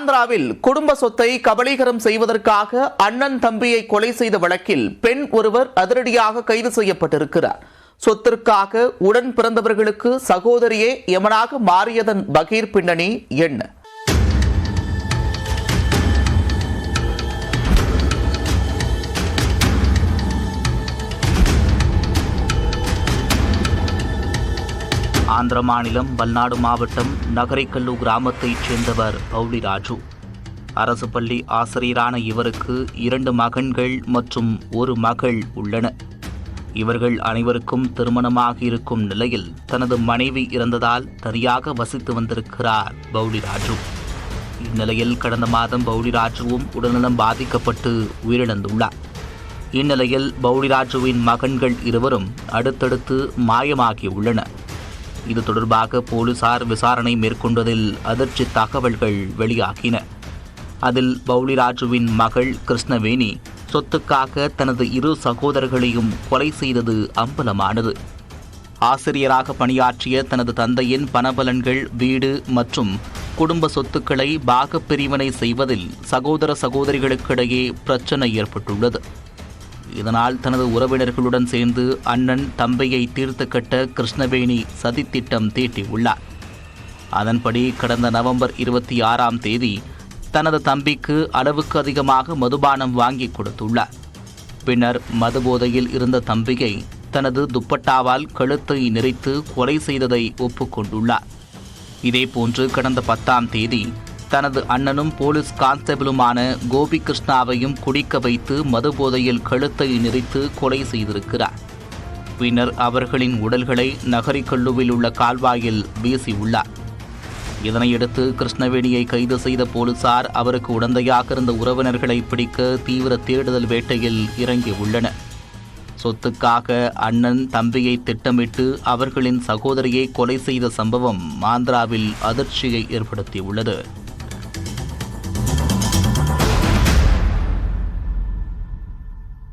ஆந்திராவில் குடும்ப சொத்தை கபலீகரம் செய்வதற்காக அண்ணன் தம்பியை கொலை செய்த வழக்கில் பெண் ஒருவர் அதிரடியாக கைது செய்யப்பட்டிருக்கிறார். சொத்திற்காக உடன் பிறந்தவர்களுக்கு சகோதரியே எமனாக மாறியதன் பகீர் பின்னணி என்ன? ஆந்திர மாநிலம் பல்நாடு மாவட்டம் நகரைக்கல்லு கிராமத்தைச் சேர்ந்தவர் பௌளி ராஜு. அரசு பள்ளி ஆசிரியரான இவருக்கு இரண்டு மகன்கள் மற்றும் ஒரு மகள் உள்ளன. இவர்கள் அனைவருக்கும் திருமணமாக இருக்கும் நிலையில் தனது மனைவி இறந்ததால் தனியாக வசித்து வந்திருக்கிறார் பௌளி ராஜு. இந்நிலையில் கடந்த மாதம் பௌளி ராஜுவும் உடல்நலம் பாதிக்கப்பட்டு உயிரிழந்துள்ளார். இந்நிலையில் பௌளிராஜுவின் மகன்கள் இருவரும் அடுத்தடுத்து மாயமாகியுள்ளனர். இது தொடர்பாக போலீசார் விசாரணை மேற்கொண்டதில் அதிர்ச்சி தகவல்கள் வெளியாகின. அதில் பவுளிராஜுவின் மகள் கிருஷ்ணவேணி சொத்துக்காக தனது இரு சகோதரர்களையும் கொலை செய்தது அம்பலமானது. ஆசிரியராக பணியாற்றிய தனது தந்தையின் பணபலன்கள் வீடு மற்றும் குடும்ப சொத்துக்களை பாகப்பிரிவினை செய்வதில் சகோதர சகோதரிகளுக்கிடையே பிரச்சனை ஏற்பட்டுள்ளது. இதனால் தனது உறவினர்களுடன் சேர்ந்து அண்ணன் தம்பையை தீர்த்து கட்ட கிருஷ்ணவேணி சதித்திட்டம் தீட்டியுள்ளார். அதன்படி கடந்த நவம்பர் இருபத்தி ஆறாம் தேதி தனது தம்பிக்கு அளவுக்கு அதிகமாக மதுபானம் வாங்கி கொடுத்துள்ளார். பின்னர் மதுபோதையில் இருந்த தம்பியை தனது துப்பட்டாவால் கழுத்தை நெரித்து கொலை செய்ததை ஒப்புக்கொண்டுள்ளார். இதேபோன்று கடந்த பத்தாம் தேதி தனது அண்ணனும் போலீஸ் கான்ஸ்டபிளுமான கோபி கிருஷ்ணாவையும் குடிக்க வைத்து மதுபோதையில் கழுத்தை நெறித்து கொலை செய்திருக்கிறார். பின்னர் அவர்களின் உடல்களை நகரிக்கல்லுவில் உள்ள கால்வாயில் வீசியுள்ளார். இதனையடுத்து கிருஷ்ணவேணியை கைது செய்த போலீசார் அவருக்கு உடந்தையாக இருந்த உறவினர்களை பிடிக்க தீவிர தேடுதல் வேட்டையில் இறங்கியுள்ளனர் சொத்துக்காக அண்ணன் தம்பியை திட்டமிட்டு அவர்களின் சகோதரியை கொலை செய்த சம்பவம் ஆந்திராவில் அதிர்ச்சியை ஏற்படுத்தியுள்ளது.